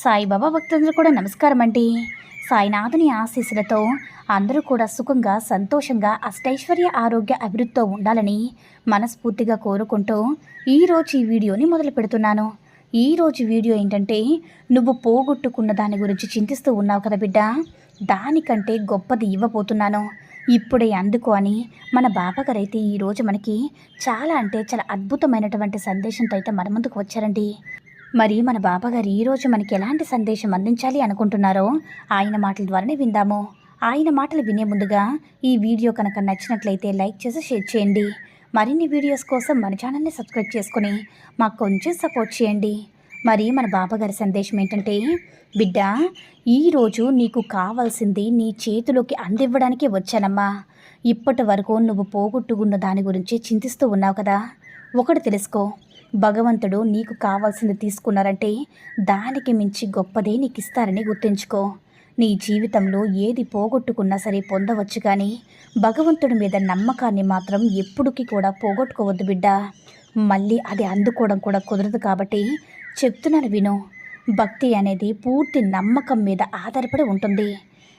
సాయిబాబా భక్తులందరూ కూడా నమస్కారం అండి. సాయినాథుని ఆశీస్సులతో అందరూ కూడా సుఖంగా సంతోషంగా అష్టైశ్వర్య ఆరోగ్య అభివృద్ధితో ఉండాలని మనస్ఫూర్తిగా కోరుకుంటూ ఈరోజు ఈ వీడియోని మొదలు పెడుతున్నాను. ఈరోజు వీడియో ఏంటంటే నువ్వు పోగొట్టుకున్న దాని గురించి చింతిస్తూ ఉన్నావు కదా బిడ్డ. దానికంటే గొప్పది ఇవ్వబోతున్నాను. ఇప్పుడే అందుకో అని మన బాబాగారు అయితే ఈరోజు మనకి చాలా అంటే చాలా అద్భుతమైనటువంటి సందేశంతో అయితే మన ముందుకు వచ్చారండి. మరి మన బాబాగారు ఈరోజు మనకి ఎలాంటి సందేశం అందించాలి అనుకుంటున్నారో ఆయన మాటల ద్వారానే విందాము. ఆయన మాటలు వినే ముందుగా ఈ వీడియో కనుక నచ్చినట్లయితే లైక్ చేసి షేర్ చేయండి. మరిన్ని వీడియోస్ కోసం మన ఛానల్ని సబ్స్క్రైబ్ చేసుకుని మాకు కొంచెం సపోర్ట్ చేయండి. మరి మన బాబాగారి సందేశం ఏంటంటే బిడ్డ ఈరోజు నీకు కావాల్సింది నీ చేతిలోకి అందివ్వడానికి వచ్చానమ్మా. ఇప్పటి వరకు నువ్వు పోగొట్టుకున్న దాని గురించి చింతిస్తూ ఉన్నావు కదా. ఒకటి తెలుసుకో. భగవంతుడు నీకు కావాల్సింది తీసుకున్నారంటే దానికి మించి గొప్పదే నీకు ఇస్తారని గుర్తుంచుకో. నీ జీవితంలో ఏది పోగొట్టుకున్నా సరే పొందవచ్చు కానీ భగవంతుడి మీద నమ్మకాన్ని మాత్రం ఎప్పుడుకి కూడా పోగొట్టుకోవద్దు బిడ్డ. మళ్ళీ అది అందుకోవడం కూడా కుదరదు కాబట్టి చెప్తున్నాను విను. భక్తి అనేది పూర్తి నమ్మకం మీద ఆధారపడి ఉంటుంది.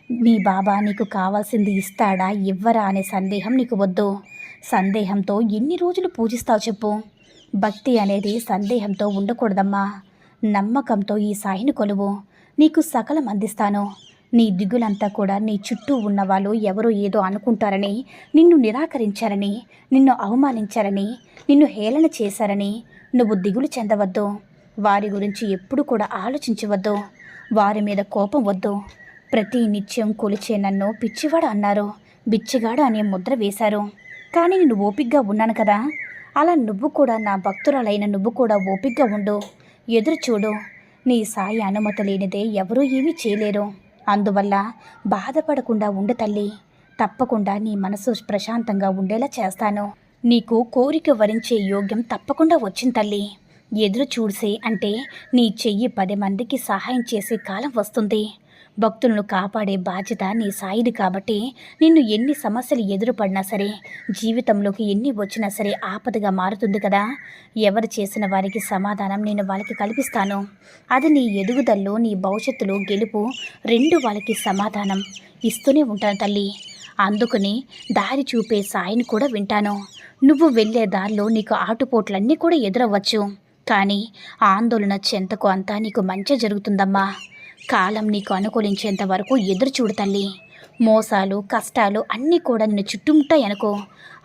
నీ బాబా నీకు కావాల్సింది ఇస్తాడా ఇవ్వరా అనే సందేహం నీకు వద్దు. సందేహంతో ఎన్ని రోజులు పూజిస్తావు చెప్పు. భక్తి అనేది సందేహంతో ఉండకూడదమ్మా. నమ్మకంతో ఈ సాయిని కొలువు. నీకు సకలం అందిస్తాను. నీ దిగులంతా కూడా నీ చుట్టూ ఉన్నవాళ్ళు ఎవరో ఏదో అనుకుంటారని నిన్ను నిరాకరించారని నిన్ను అవమానించారని నిన్ను హేళన చేశారని నువ్వు దిగులు చెందవద్దు. వారి గురించి ఎప్పుడు కూడా ఆలోచించవద్దు. వారి మీద కోపం వద్దు. ప్రతి నిత్యం కొలిచే నన్ను పిచ్చివాడు అన్నారు. బిచ్చిగాడు అనే ముద్ర వేశారు. కానీ నేను ఓపిగ్గా ఉన్నాను కదా. అలా నువ్వు కూడా నా భక్తురాలైన నువ్వు కూడా ఓపిగ్గా ఉండు. ఎదురు చూడు నీ సాయి అనుమతి లేనిదే ఎవరూ ఏమీ చేయలేరు. అందువల్ల బాధపడకుండా ఉండు తల్లి. తప్పకుండా నీ మనసు ప్రశాంతంగా ఉండేలా చేస్తాను. నీకు కోరిక వరించే యోగ్యం తప్పకుండా వచ్చింది తల్లి. ఎదురు చూసే అంటే నీ చెయ్యి పది మందికి సహాయం చేసే కాలం వస్తుంది. భక్తులను కాపాడే బాధ్యత నీ సాయిది కాబట్టి నిన్ను ఎన్ని సమస్యలు ఎదురుపడినా సరే జీవితంలోకి ఎన్ని వచ్చినా సరే ఆపదగా మారుతుంది కదా. ఎవరు చేసిన వారికి సమాధానం నేను వాళ్ళకి కల్పిస్తాను. అది నీ ఎదుగుదల్లో నీ భవిష్యత్తులో గెలుపు రెండు వాళ్ళకి సమాధానం. ఇస్తూనే ఉంటాను తల్లి. అందుకని దారి చూపే సాయిని కూడా వింటాను. నువ్వు వెళ్ళే దారిలో నీకు ఆటుపోట్లన్నీ కూడా ఎదురవ్వచ్చు. కానీ ఆందోళన చెంతకు అంతా నీకు మంచి జరుగుతుందమ్మా. కాలం నీకు అనుకూలించేంత వరకు ఎదురు చూడు తల్లి. మోసాలు కష్టాలు అన్నీ కూడా నిన్ను చుట్టుముట్టాయనుకో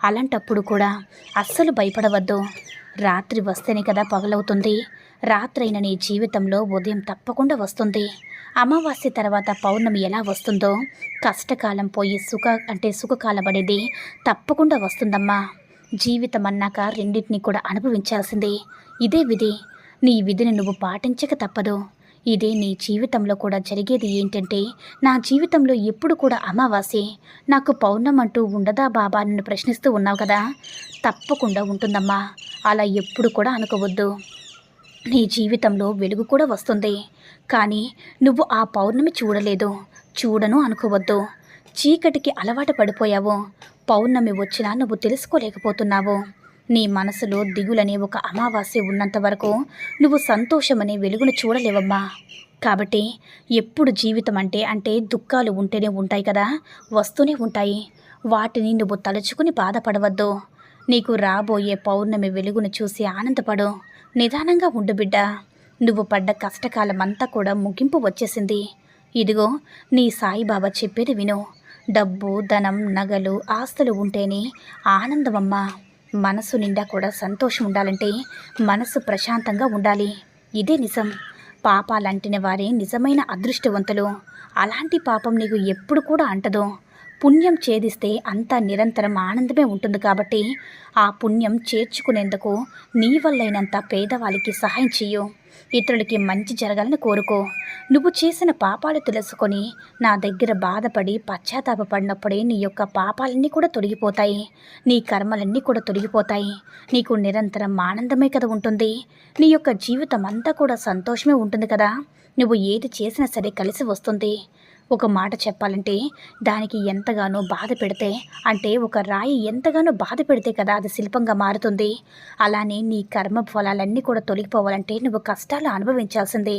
అలాంటప్పుడు కూడా అస్సలు భయపడవద్దు. రాత్రి వస్తేనే కదా పగలవుతుంది. రాత్రైన నీ జీవితంలో ఉదయం తప్పకుండా వస్తుంది. అమావాస్య తర్వాత పౌర్ణమి ఎలా వస్తుందో కష్టకాలం పోయి సుఖ అంటే సుఖకాలం అనేది తప్పకుండా వస్తుందమ్మా. జీవితం అన్నాక రెండింటిని కూడా అనుభవించాల్సిందే. ఇదే విధి. నీ విధిని నువ్వు పాటించక తప్పదు. ఇదే నీ జీవితంలో కూడా జరిగేది ఏంటంటే నా జీవితంలో ఎప్పుడు కూడా అమావాస్యే. నాకు పౌర్ణం అంటూ ఉండదా బాబా నన్ను ప్రశ్నిస్తూ ఉన్నావు కదా? తప్పకుండా ఉంటుందమ్మా. అలా ఎప్పుడు కూడా అనుకోవద్దు. నీ జీవితంలో వెలుగు కూడా వస్తుంది. కానీ నువ్వు ఆ పౌర్ణమి చూడలేదు. చూడను అనుకోవద్దు. చీకటికి అలవాటు పడిపోయావు. పౌర్ణమి వచ్చినా నువ్వు తెలుసుకోలేకపోతున్నావు. నీ మనసులో దిగులనే ఒక అమావాస్య ఉన్నంత వరకు నువ్వు సంతోషమనే వెలుగును చూడలేవమ్మా. కాబట్టి ఎప్పుడు జీవితం అంటే అంటే దుఃఖాలు ఉంటేనే ఉంటాయి కదా వస్తూనే ఉంటాయి. వాటిని నువ్వు తలుచుకుని బాధపడవద్దు. నీకు రాబోయే పౌర్ణమి వెలుగును చూసి ఆనందపడు. నిదానంగా ఉండు బిడ్డ. నువ్వు పడ్డ కష్టకాలం అంతా కూడా ముగింపు వచ్చేసింది. ఇదిగో నీ సాయిబాబా చెప్పేది విను. డబ్బు ధనం నగలు ఆస్తులు ఉంటేనే ఆనందమమ్మా. మనసు నిండా కూడా సంతోషం ఉండాలంటే మనసు ప్రశాంతంగా ఉండాలి. ఇదే నిజం. పాపాలంటిన వారే నిజమైన అదృష్టవంతులు. అలాంటి పాపం నీకు ఎప్పుడు కూడా అంటదు. పుణ్యం ఛేదిస్తే అంతా నిరంతరం ఆనందమే ఉంటుంది కాబట్టి ఆ పుణ్యం చేర్చుకునేందుకు నీ వల్లైనంత పేదవాళ్ళకి సహాయం చెయ్యు. ఇతరులకి మంచి జరగాలని కోరుకో. నువ్వు చేసిన పాపాలు తెలుసుకొని నా దగ్గర బాధపడి పశ్చాత్తాపడినప్పుడే నీ యొక్క పాపాలన్నీ కూడా తొలగిపోతాయి. నీ కర్మలన్నీ కూడా తొలగిపోతాయి. నీకు నిరంతరం ఆనందమే కదా ఉంటుంది. నీ యొక్క జీవితం అంతా కూడా సంతోషమే ఉంటుంది కదా. నువ్వు ఏది చేసినా సరే కలిసి వస్తుంది. ఒక మాట చెప్పాలంటే దానికి ఎంతగానో బాధ పెడితే అంటే ఒక రాయి ఎంతగానో బాధ పెడితే కదా అది శిల్పంగా మారుతుంది. అలానే నీ కర్మ ఫలాలన్నీ కూడా తొలగిపోవాలంటే నువ్వు కష్టాలు అనుభవించాల్సిందే.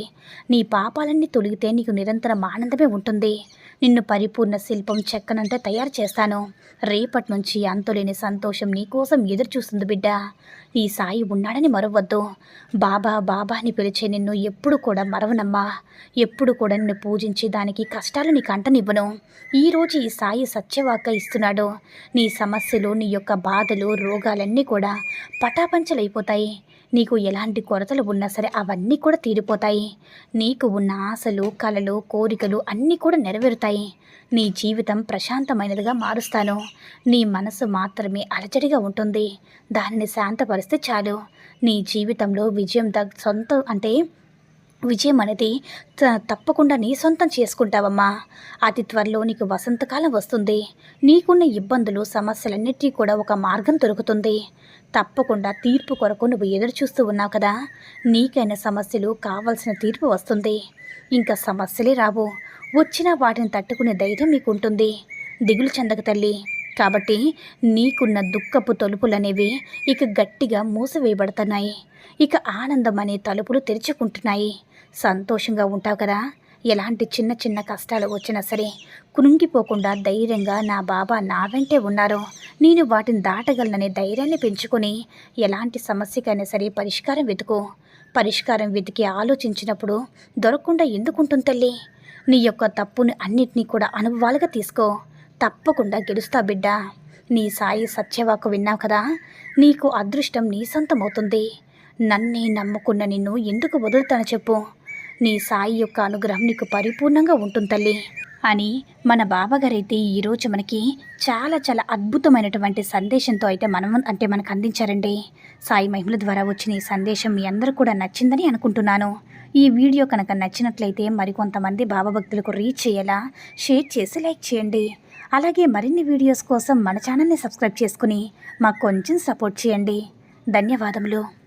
నీ పాపాలన్నీ తొలిగితే నీకు నిరంతరం ఆనందమే ఉంటుంది. నిన్ను పరిపూర్ణ శిల్పం చెక్కనంటే తయారు చేస్తాను. రేపటి నుంచి అంతులేని సంతోషం నీకోసం ఎదురు చూస్తుంది బిడ్డ. ఈ సాయి ఉన్నాడని మరవద్దు. బాబా బాబా అని పిలిచే నిన్ను ఎప్పుడు కూడా మరవనమ్మా. ఎప్పుడు కూడా నిన్ను పూజించి దానికి కష్టాలు నీకు అంటనివ్వను. ఈరోజు ఈ సాయి సత్యవాక ఇస్తున్నాడు. నీ సమస్యలు నీ యొక్క బాధలు రోగాలన్నీ కూడా పటాపంచలైపోతాయి. నీకు ఎలాంటి కొరతలు ఉన్నా సరే అవన్నీ కూడా తీరిపోతాయి. నీకు ఉన్న ఆశలు కలలు కోరికలు అన్నీ కూడా నెరవేరుతాయి. నీ జీవితం ప్రశాంతమైనదిగా మారుస్తాను. నీ మనసు మాత్రమే అలజడిగా ఉంటుంది. దానిని శాంతపరిస్తే చాలు. నీ జీవితంలో విజయం దగ్ సొంత అంటే విజయం అనేది త- తప్పకుండా నీ సొంతం చేసుకుంటావమ్మా. అతి త్వరలో నీకు వసంతకాలం వస్తుంది. నీకున్న ఇబ్బందులు సమస్యలన్నిటికీ కూడా ఒక మార్గం దొరుకుతుంది. తప్పకుండా తీర్పు కొరకు నువ్వు ఎదురు చూస్తూ ఉన్నావు కదా. నీకైన సమస్యలు కావలసిన తీర్పు వస్తుంది. ఇంకా సమస్యలే రావు. వచ్చిన వాటిని తట్టుకునే ధైర్యం మీకు ఉంటుంది దిగులు చెందక తల్లి. కాబట్టి నీకున్న దుఃఖపు తలుపులనేవి ఇక గట్టిగా మూసివేయబడుతున్నాయి. ఇక ఆనందం అనే తలుపులు తెరుచుకుంటున్నాయి. సంతోషంగా ఉంటావు కదా? ఎలాంటి చిన్న చిన్న కష్టాలు వచ్చినా సరే కృంగిపోకుండా ధైర్యంగా నా బాబా నా వెంటే ఉన్నారు. నేను వాటిని దాటగలననే ధైర్యాన్ని పెంచుకొని ఎలాంటి సమస్యకైనా సరే పరిష్కారం వెతుకు. పరిష్కారం వెతికి ఆలోచించినప్పుడు దొరకకుండా ఎందుకుంటుంది తల్లి? నీ యొక్క తప్పుని అన్నిటినీ కూడా అనుభవాలుగా తీసుకో. తప్పకుండా గెలుస్తా బిడ్డ. నీ సాయి సత్యవాకు విన్నావు కదా? నీకు అదృష్టం నీ సొంతమవుతుంది. నన్నే నమ్ముకున్న నిన్ను ఎందుకు వదులుతాను చెప్పు. నీ సాయి యొక్క అనుగ్రహం నీకు పరిపూర్ణంగా ఉంటుంది తల్లి. అని మన బాబాగారైతే ఈరోజు మనకి చాలా చాలా అద్భుతమైనటువంటి సందేశంతో అయితే మనం అంటే మనకు అందించారండి. సాయి మహిమల ద్వారా వచ్చిన ఈ సందేశం మీ అందరూ కూడా నచ్చిందని అనుకుంటున్నాను. ఈ వీడియో కనుక నచ్చినట్లయితే మరికొంతమంది బాబా భక్తులకు రీచ్ చేయేలా షేర్ చేసి లైక్ చేయండి. అలాగే మరిన్ని వీడియోస్ కోసం మన ఛానల్ని సబ్స్క్రైబ్ చేసుకుని మాకు కొంచెం సపోర్ట్ చేయండి. ధన్యవాదములు.